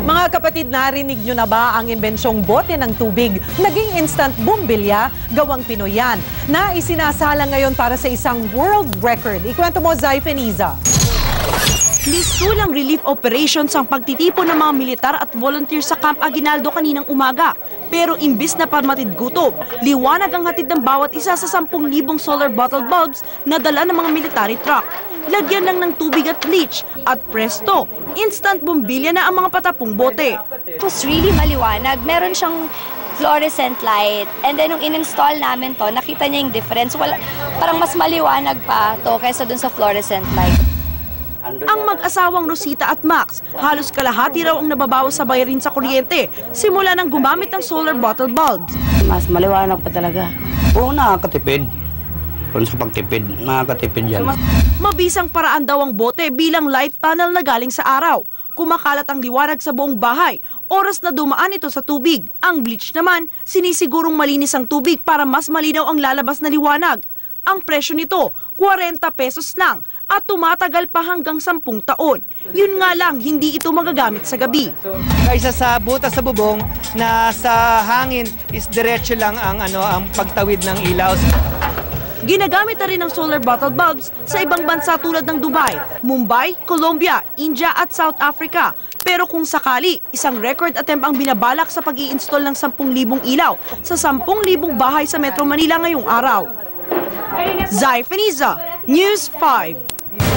Mga kapatid, narinig nyo na ba ang imbensyong bote ng tubig? Naging instant bumbilya, gawang Pinoy yan, na isinasala ngayon para sa isang world record. Ikwento mo, Zai Feniza. Listulang relief operations ang pagtitipon ng mga militar at volunteer sa Camp Aguinaldo kaninang umaga. Pero imbis na pamatid gutom, liwanag ang hatid ng bawat isa sa 10,000 solar bottle bulbs na dala ng mga military truck. Lagyan lang ng tubig at bleach at presto, instant bumbilya na ang mga patapong bote. It was really maliwanag. Meron siyang fluorescent light. And then, nung in-install namin to, nakita niya yung difference. Wala, parang mas maliwanag pa to kaysa dun sa fluorescent light. Ang mag-asawang Rosita at Max, halos kalahati raw ang nababawas sa bayarin sa kuryente simula nang gumamit ng solar bottle bulbs. Mas maliwanag pa talaga. Oo, nakakatipid. Kung sa pagtipid, nakakatipid yan. Mabisang paraan daw ang bote bilang light tunnel na galing sa araw. Kumakalat ang liwanag sa buong bahay. Oras na dumaan ito sa tubig. Ang bleach naman, sinisigurong malinis ang tubig para mas malinaw ang lalabas na liwanag. Ang presyo nito, 40 pesos lang at tumatagal pa hanggang 10 taon. Yun nga lang, hindi ito magagamit sa gabi. kaysa sa butas sa bubong na sa hangin is diretso lang ang ano ang pagtawid ng ilaw. Ginagamit na rin ang solar bottle bulbs sa ibang bansa tulad ng Dubai, Mumbai, Colombia, India at South Africa. Pero kung sakali, isang record attempt ang binabalak sa pag install ng 10,000 ilaw sa 10,000 bahay sa Metro Manila ngayong araw. Zai Feniza, News 5.